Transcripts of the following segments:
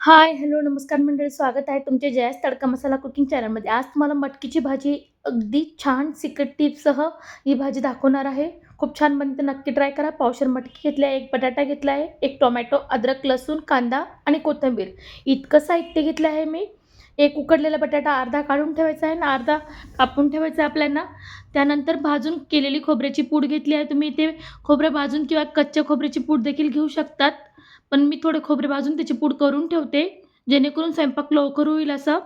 हाय, hello, नमस्कार मंडळी. स्वागत आहे तुमचे जयास तडका मसाला कुकिंग चॅनलमध्ये. आज तुम्हाला मटकीची भाजी अगदी छान सिक्रेट टिप्ससह ही भाजी दाखवणार आहे. खूप छान बनते, नक्की ट्राय करा. पावशर मटकी घेतली आहे, एक बटाटा घेतला आहे, एक टोमॅटो, अद्रक, लसूण, कांदा आणि कोथिंबीर इतकं साहित्य घेतलं आहे मी. एक उकडलेला बटाटा अर्धा काढून ठेवायचा आहे आणि अर्धा कापून ठेवायचा आहे आपल्याला. त्यानंतर भाजून केलेली खोबऱ्याची पूड घेतली आहे. तुम्ही इथे खोबरं भाजून किंवा कच्च्या खोबऱ्याची पूड देखील घेऊ शकतात. पण मी थोडे खोबरे भाजून त्याची पूड करून ठेवते, जेणेकरून स्वयंपाक लवकर होईल असं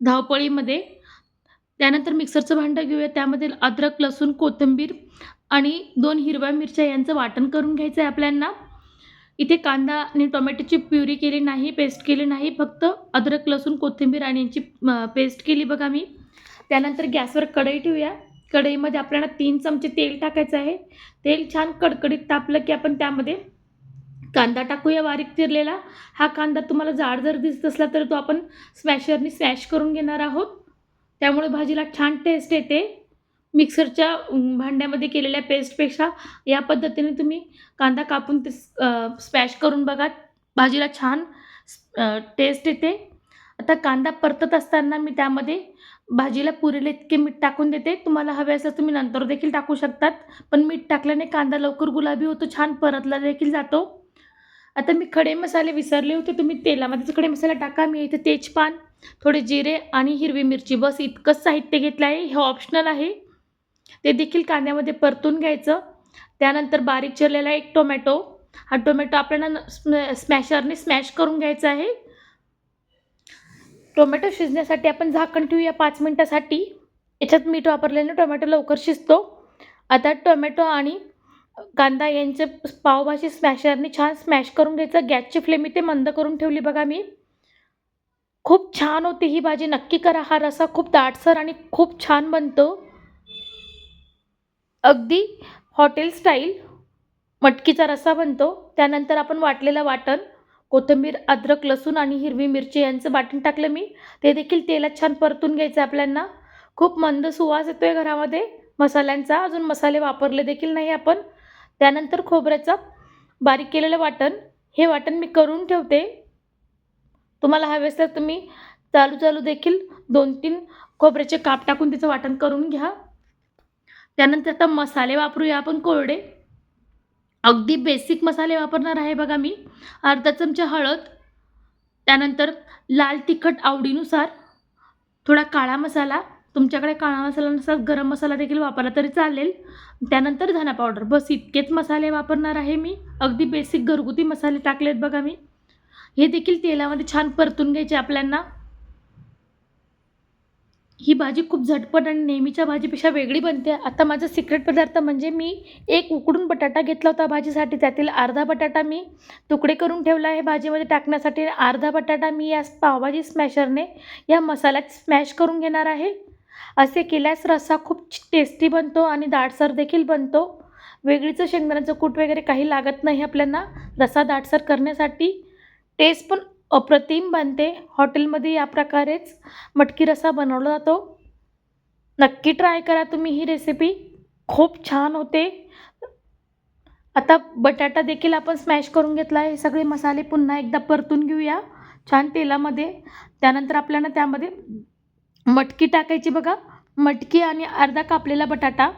धावपळीमध्ये. त्यानंतर मिक्सरचं भांडं घेऊया. त्यामध्ये अद्रक, लसूण, कोथिंबीर आणि दोन हिरव्या मिरच्या यांचं वाटण करून घ्यायचं आहे आपल्यांना इथे कांदा आणि टोमॅटोची प्युरी केली नाही, पेस्ट केली नाही. फक्त अद्रक, लसूण, कोथिंबीर आणि यांची पेस्ट केली बघा मी. त्यानंतर गॅसवर कढई ठेवूया. कढईमध्ये आपल्याला तीन चमचे तेल टाकायचं आहे. तेल छान कडकडीत तापलं की आपण त्यामध्ये कांदा टाकूया बारीक चिरलेला. हा कांदा तुम्हाला जाड जर दिसत असला तर तो आपण स्मॅशरनी स्मॅश करून घेणार आहोत. त्यामुळे भाजीला छान टेस्ट येते. मिक्सरच्या भांड्यामध्ये केलेल्या पेस्टपेक्षा या पद्धतीने तुम्ही कांदा कापून ते स्मॅश करून बघा. भाजीला छान टेस्ट येते. आता कांदा परतत असताना मी त्यामध्ये भाजीला पुरेल इतके मीठ टाकून देते. तुम्हाला हवे असं तुम्ही नंतर देखील टाकू शकतात. पण मीठ टाकल्याने कांदा लवकर गुलाबी होतो, छान परतला देखील जातो. आता मी खडे मसाले विसरले होते. तुम्ही तेलामध्येच खडे मसाला टाका. मी इथे तेजपान, थोडे जिरे आणि हिरवी मिरची बस इतकंच साहित्य घेतलं आहे. हे ऑप्शनल आहे. ते देखील कांद्यामध्ये परतून घ्यायचं. त्यानंतर बारीक चिरलेला एक टोमॅटो. हा टोमॅटो आपल्याला स्मॅशरने स्मॅश करून घ्यायचा आहे. टोमॅटो शिजण्यासाठी आपण झाकण ठेवूया पाच मिनटासाठी याच्यात मीठ वापरल्याने टोमॅटो लवकर शिजतो. आता टोमॅटो आणि कांदा यांचे पावभाजी स्मॅशरने छान स्मॅश करून घ्यायचं. गॅसची फ्लेम इथे मंद करून ठेवली बघा मी. खूप छान होती ही भाजी. नक्की करा. हा रस्सा खूप दाटसर आणि खूप छान बनतो. अगदी हॉटेल स्टाईल मटकीचा रस्सा बनतो. त्यानंतर आपण वाटलेलं वाटण, कोथिंबीर, अद्रक, लसूण आणि हिरवी मिरची यांचं वाटण टाकलं मी. ते देखील तेलात छान परतून घ्यायचं आपल्यांना खूप मंद सुवास येतो आहे घरामध्ये मसाल्यांचा. अजून मसाले वापरले देखील नाही आपण. त्यानंतर खोबऱ्याचं बारीक केलेलं वाटण, हे वाटण मी करून ठेवते. तुम्हाला हवे असेल तर तुम्ही चालू-चालू देखील 2-3 खोबऱ्याचे काप टाकून तिचं वाटण करून घ्या. त्यानंतर आता मसाले वापरूया आपण कोरडे. अगदी बेसिक मसाले वापरणार आहे बघा मी. अर्धा चमचा हळद, त्यानंतर लाल तिखट आवडीनुसार, थोडा काळा मसाला, तुमच्याकडे काळा मसाला नसेल गरम मसाला देखील वापरला तरी चालेल. त्यानंतर धना पावडर. बस इतकेच मसाले वापरणार आहे मी. अगदी बेसिक घरगुती मसाले टाकलेत बघा मी. हे देखील तेलामध्ये छान परतून घ्यायचे आपल्यांना ही भाजी खूप झटपट आणि नेहमीच्या भाजीपेक्षा वेगळी बनते. आता माझा सिक्रेट पदार्थ म्हणजे मी एक उकडून बटाटा घेतला होता भाजीसाठी. त्यातील अर्धा बटाटा मी तुकडे करून ठेवला आहे भाजीमध्ये टाकण्यासाठी. अर्धा बटाटा मी या पावभाजी स्मॅशरने या मसाल्यात स्मॅश करून घेणार आहे. असे केल्यास रस्सा खूप टेस्टी बनतो आणि दाटसर देखील बनतो. वेगळीचं शेंगदाण्याचं कूट वगैरे काही लागत नाही आपल्याला रस्सा दाटसर करण्यासाठी. टेस्ट पण अप्रतिम बनते. हॉटेलमध्ये या प्रकारेच मटकी रस्सा बनवला जातो. नक्की ट्राय करा तुम्ही ही रेसिपी. खूप छान होते. आता बटाटा देखील आपण स्मॅश करून घेतला आहे. हे सगळे मसाले पुन्हा एकदा परतून घेऊया छान तेलामध्ये. त्यानंतर आपल्याला त्यामध्ये मटकी टाकायची बघा. मटकी आणि अर्धा कापलेला बटाटा.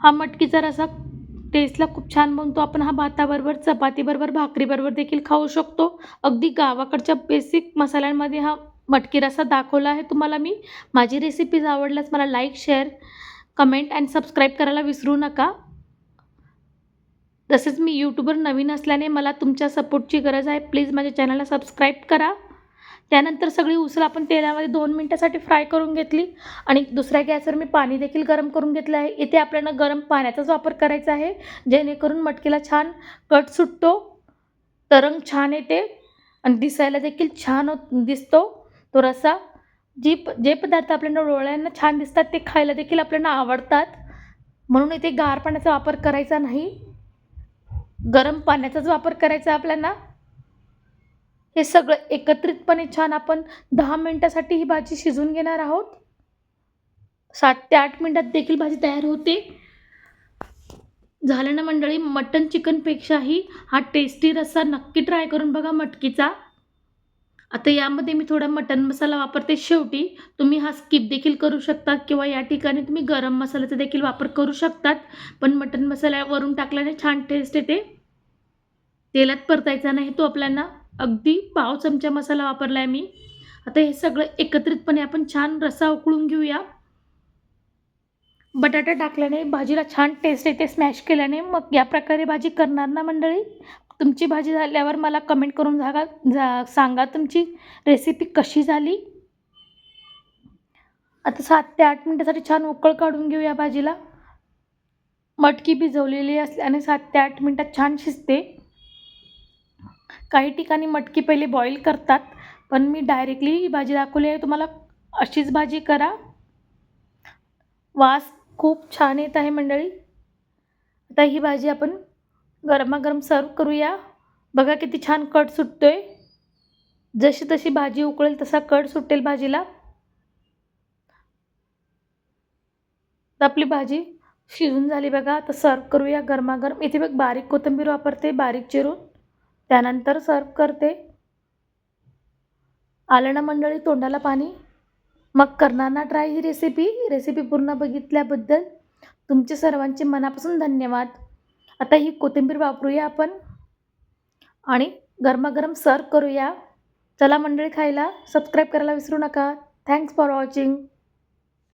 हा मटकीचा रसा टेस्टला खूप छान बनतो. आपण हा भाताबरोबर, चपातीबरोबर, भाकरीबरोबर देखील खाऊ शकतो. अगदी गावाकडच्या बेसिक मसाल्यांमध्ये हा मटकी रसा दाखवला आहे तुम्हाला मी. माझी रेसिपीज आवडल्यास मला like, share, comment and subscribe करायला विसरू नका. तसेच मी यूट्यूबवर नवीन असल्याने मला तुमच्या सपोर्टची गरज आहे. प्लीज माझ्या चॅनलला सबस्क्राईब करा. त्यानंतर सगळी उसळ आपण तेलामध्ये दोन मिनटासाठी फ्राय करून घेतली आणि दुसऱ्या गॅसवर मी पाणी देखील गरम करून घेतलं आहे. इथे आपल्याला गरम पाण्याचाच वापर करायचा आहे. जेणेकरून मटकीला छान कट सुटतो, तरंग छान येते आणि दिसायला देखील छान दिसतो तो रसा जी जे पदार्थ आपल्याला डोळ्यांना छान दिसतात ते खायला देखील आपल्याला आवडतात. म्हणून इथे गार पाण्याचा वापर करायचा नाही. गरम पाण्याचाच वापर करायचा आपल्याला. हे सगळं एकत्रितपणे छान आपण दहा मिनटासाठी ही भाजी शिजून घेणार आहोत. सात ते आठ मिनिटात देखील भाजी तयार होते. झालं ना मंडळी मटन चिकनपेक्षाही हा टेस्टी रस्सा नक्की ट्राय करून बघा मटकीचा. आता यामध्ये मी थोडा मटन मसाला वापरते शेवटी. तुम्ही हा स्किप देखील करू शकता किंवा या ठिकाणी तुम्ही गरम मसाल्याचा देखील वापर करू शकतात. पण मटन मसाल्यावरून वरून टाकल्याने छान टेस्ट येते. तेलात परतायचा नाही तो आपल्याला. अगदी पाव चमचा मसाला वापरला आहे मी. आता हे सगळं एकत्रितपणे आपण छान रस्सा उकळून घेऊया. बटाटा टाकल्याने भाजीला छान टेस्ट येते स्मॅश केल्याने. मग या प्रकारे भाजी करणार ना मंडळी? तुमची भाजी झाल्यावर मला कमेंट करून जागा जा सांगा तुमची रेसिपी कशी झाली? आता सात ते आठ मिनटासाठी छान उकळ काढून घेऊया भाजीला. मटकी भिजवलेली असल्याने सात ते आठ मिनटात छान शिजते. काही ठिकाणी मटकी पहिले बॉईल करतात. पण मी डायरेक्टली ही भाजी दाखवली आहे. तुम्हाला अशीच भाजी करा. वास खूप छान येत आहे मंडळी. आता ही भाजी आपण गरमागरम सर्व करूया. बघा किती छान कट सुटतो आहे जशी तशी भाजी उकळेल तसा कट सुटेल भाजीला. आपली भाजी शिजून झाली बघा. आता सर्व करूया गरमागरम. इथे बघ बारीक कोथिंबीर वापरते बारीक चिरून. त्यानंतर सर्व करते. आलं ना मंडळी तोंडाला पाणी? मग करणार ना ट्राय ही रेसिपी रेसिपी पूर्ण बघितल्याबद्दल तुमचे सर्वांचे मनापासून धन्यवाद. आता ही कोथिंबीर वापरूया आपण. आणि गरमागरम सर्व करूया. चला मंडळी खायला. सबस्क्राईब करायला विसरू नका. Thanks for watching